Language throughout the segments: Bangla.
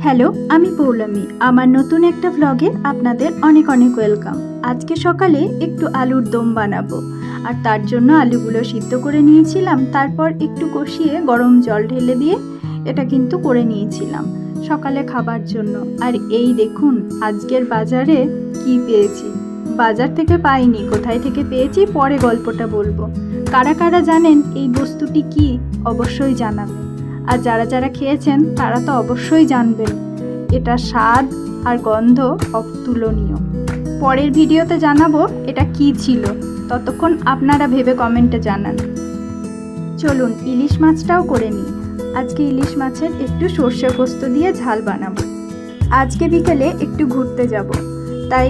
হ্যালো, আমি পৌলমী। আমার নতুন একটা ভ্লগে আপনাদের অনেক অনেক ওয়েলকাম আজকে সকালে একটু আলুর দম বানাবো। আর তার জন্য আলুগুলো সিদ্ধ করে নিয়েছিলাম, তারপর একটু কষিয়ে গরম জল ঢেলে দিয়ে এটা কিন্তু করে নিয়েছিলাম সকালে খাবার জন্য। আর এই দেখুন, আজকের বাজারে কি পেয়েছি? বাজার থেকে পাইনি, কোথায় থেকে পেয়েছি? পরে গল্পটা বলব। কারা কারা জানেন এই বস্তুটি কি? অবশ্যই জানাবেন। আর যারা যারা খেয়েছেন, তারা তো অবশ্যই জানবেন। এটা স্বাদ আর গন্ধ অতুলনীয়। পরের ভিডিওতে জানাব এটা কি ছিল। ততক্ষণ আপনারা ভেবে কমেন্টে জানান। চলুন, ইলিশ মাছটাও করে নিই। আজকে ইলিশ মাছের একটু সর্ষে পোস্ত দিয়ে ঝাল বানাবো। আজকে বিকেলে একটু ঘুরতে যাব। তাই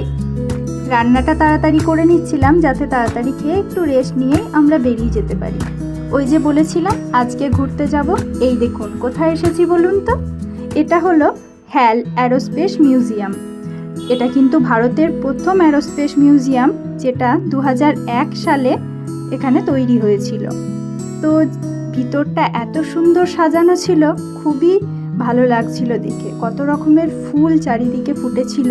রান্নাটা তাড়াতাড়ি করে নিচ্ছিলাম, যাতে তাড়াতাড়ি খেয়ে একটু রেস্ট নিয়েই আমরা বেরিয়ে যেতে পারি। ওই যে বলেছিলাম, আজকে ঘুরতে যাব। এই দেখুন, কোথায় এসেছি বলুন তো? এটা হলো হ্যাল অ্যারোস্পেস মিউজিয়াম। এটা কিন্তু ভারতের প্রথম অ্যারোস্পেস মিউজিয়াম, যেটা দু হাজার এক সালে এখানে তৈরি হয়েছিল। তো ভিতরটা এত সুন্দর সাজানো ছিল, খুবই ভালো লাগছিল দেখে। কত রকমের ফুল চারিদিকে ফুটেছিল,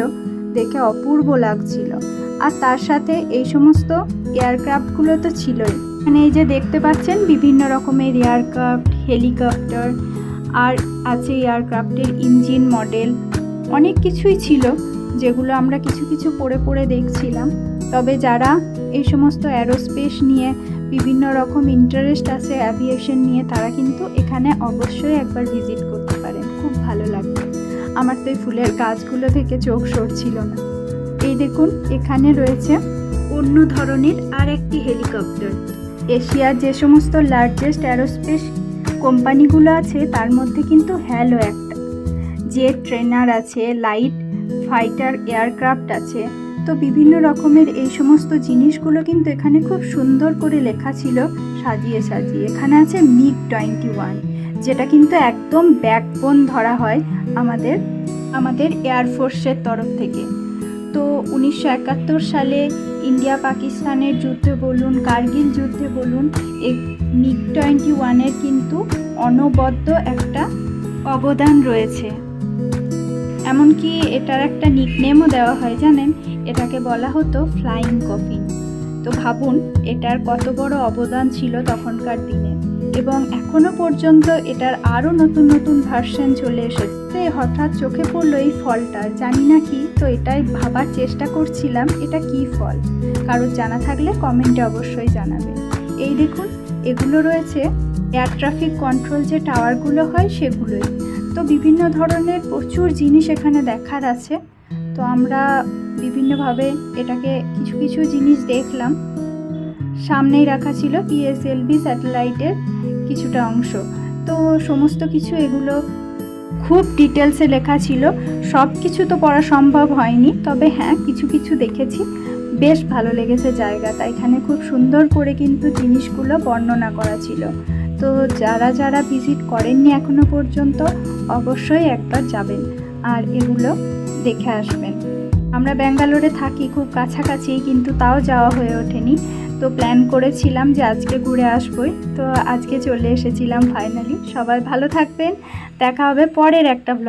দেখে অপূর্ব লাগছিল। আর তার সাথে এই সমস্ত এয়ারক্রাফটগুলো তো ছিলই। এখানে এই যে দেখতে পাচ্ছেন বিভিন্ন রকমের এয়ারক্রাফট, হেলিকপ্টার, আর আছে এয়ারক্রাফটের ইঞ্জিন মডেল। অনেক কিছুই ছিল, যেগুলো আমরা কিছু কিছু পড়ে পড়ে দেখছিলাম। তবে যারা এই সমস্ত অ্যারোস্পেস নিয়ে বিভিন্ন রকম ইন্টারেস্ট আছে অ্যাভিয়েশন নিয়ে, তারা কিন্তু এখানে অবশ্যই একবার ভিজিট করতে পারেন। খুব ভালো লাগবে। আমার তো এই ফুলের গাছগুলো থেকে চোখ সরছিল না। এই দেখুন, এখানে রয়েছে অন্য ধরনের আর একটি হেলিকপ্টার এশিয়ার যে সমস্ত লার্জেস্ট অ্যারোস্পেস কোম্পানিগুলো আছে, তার মধ্যে কিন্তু হ্যালো একটা। জেট ট্রেনার আছে লাইট ফাইটার এয়ারক্রাফট আছে, তো বিভিন্ন রকমের এই সমস্ত জিনিসগুলো কিন্তু এখানে খুব সুন্দর করে লেখা ছিল, সাজিয়ে সাজিয়ে। এখানে আছে মিগ টোয়েন্টি ওয়ান যেটা কিন্তু একদম ব্যাকবোন ধরা হয় আমাদের আমাদের এয়ারফোর্সের তরফ থেকে। তো উনিশশো একাত্তর সালে ইন্ডিয়া পাকিস্তানের যুদ্ধে বলুন, কার্গিল যুদ্ধে বলুন এই মিগ টোয়েন্টি ওয়ানের কিন্তু অনবদ্য একটা অবদান রয়েছে। এমনকি এটার একটা নিকনেমও দেওয়া হয়, জানেন? এটাকে বলা হতো ফ্লাইং কফিন তো ভাবুন, এটার কত বড় অবদান ছিল তখনকার দিনে। এবং এখনও পর্যন্ত এটার আরও নতুন নতুন ভার্সন চলে এসেছে। হঠাৎ চোখে পড়ল এই ফলটা। জানি না কি, তো এটাই ভাবার চেষ্টা করছিলাম, এটা কি ফল? কারোর জানা থাকলে কমেন্টে অবশ্যই জানাবে। এই দেখুন, এগুলো রয়েছে এয়ার ট্রাফিক কন্ট্রোল যে টাওয়ারগুলো হয় সেগুলোই। তো বিভিন্ন ধরনের প্রচুর জিনিস এখানে দেখার আছে। তো আমরা বিভিন্নভাবে এটাকে কিছু কিছু জিনিস দেখলাম। সামনেই রাখা ছিল পিএসএলভি স্যাটেলাইটের কিছুটা অংশ। তো সমস্ত কিছু এগুলো খুব ডিটেলসে লেখা ছিল। সব কিছু তো পড়া সম্ভব হয়নি, তবে হ্যাঁ কিছু কিছু দেখেছি। বেশ ভালো লেগেছে জায়গাটা। এখানে খুব সুন্দর করে কিন্তু জিনিসগুলো বর্ণনা করা ছিল। তো যারা যারা ভিজিট করেননি এখনও পর্যন্ত, অবশ্যই একবার যাবেন আর এগুলো দেখে আসবেন। আমরা ব্যাঙ্গালোরে থাকি, খুব কাছাকাছি, কিন্তু তাও যাওয়া হয়ে ওঠেনি। তো প্ল্যান করেছিলাম যে আজকে ঘুরে আসবই। তো আজকে চলে এসেছিলাম ফাইনালি সবাই ভালো থাকবেন। দেখা হবে পরের একটা ব্লগ